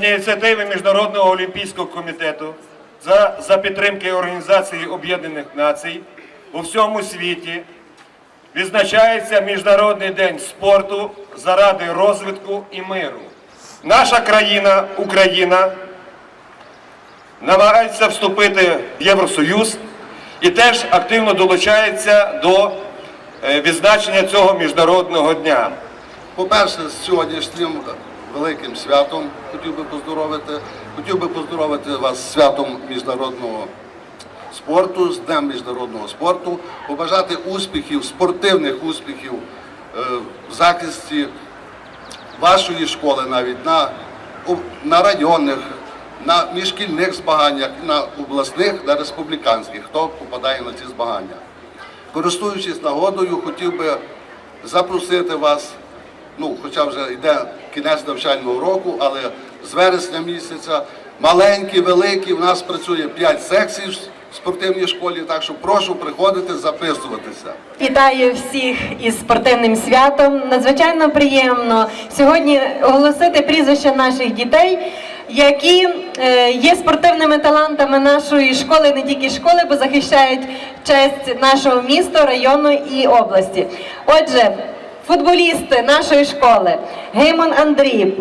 за ініціативи Міжнародного олімпійського комітету, за, за підтримки Організації Об'єднаних Націй у всьому світі відзначається Міжнародний день спорту заради розвитку і миру. Наша країна, Україна, намагається вступити в Євросоюз і теж активно долучається до е, відзначення цього міжнародного дня. По-перше, з сьогоднішнім великим святом хотів би поздоровити. Хотів би поздоровити вас святом міжнародного спорту, з Днем міжнародного спорту, побажати успіхів, спортивних успіхів е, в захисті вашої школи навіть на, на районних, на міжшкільних змаганнях, на обласних, на республіканських, хто попадає на ці змагання. Користуючись нагодою, хотів би запросити вас, ну, хоча вже йде кінець навчального року, але з вересня місяця маленькі, великі, в нас працює 5 секцій в спортивній школі, так що прошу приходити, записуватися. Вітаю всіх із спортивним святом. Надзвичайно приємно сьогодні оголосити прізвища наших дітей, які е, є спортивними талантами нашої школи, не тільки школи, бо захищають честь нашого міста, району і області. Отже, футболісти нашої школи Геймон Андрій,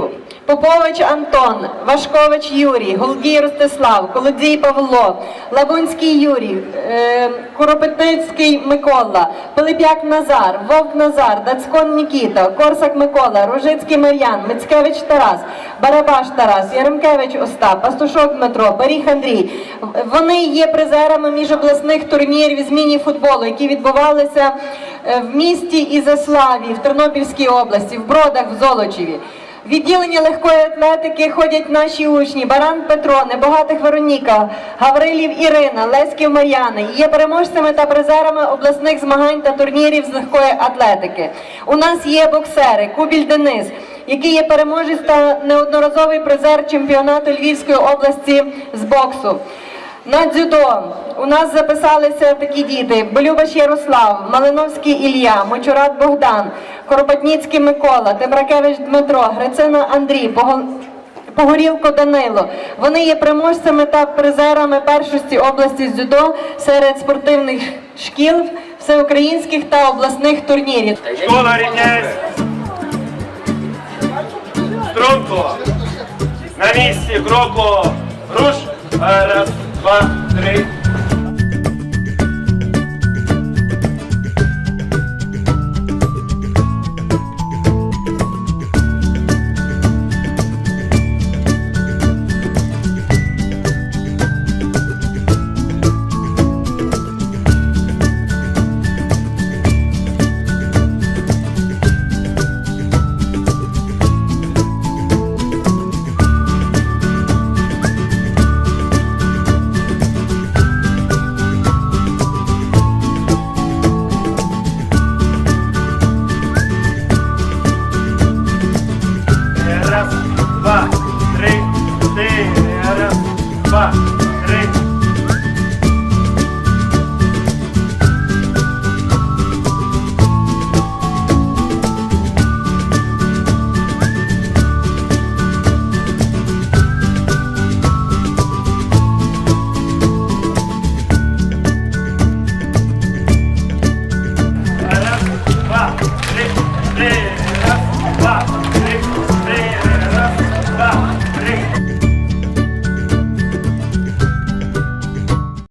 Попович Антон, Вашкович Юрій, Голдій Ростислав, Колодій Павло, Лабунський Юрій, е, Куропетницький Микола, Пилип'як Назар, Вовк Назар, Дацкон Нікіта, Корсак Микола, Ружицький Мар'ян, Мицкевич Тарас, Барабаш Тарас, Яремкевич Остап, Пастушок Дмитро, Баріг Андрій. Вони є призерами міжобласних турнірів з міні-футболу, які відбувалися в місті Ізяславі, в Тернопільській області, в Бродах, в Золочеві. Відділення легкої атлетики ходять наші учні Баран Петро, Небогатих Вероніка, Гаврилів Ірина, Леськів Мар'яни. Є переможцями та призерами обласних змагань та турнірів з легкої атлетики. У нас є боксери Кубіль Денис, який є переможець та неодноразовий призер чемпіонату Львівської області з боксу. На дзюдо у нас записалися такі діти: Болюбаш Ярослав, Малиновський Ілля, Мочурат Богдан, Коропатніцький Микола, Темракевич Дмитро, Грицина Андрій, Пого- Погорілко Данило. Вони є переможцями та призерами першості області дзюдо серед спортивних шкіл, всеукраїнських та обласних турнірів. Школа рівняється. Струнко. На місці кроку. Руш. Раз, два, три,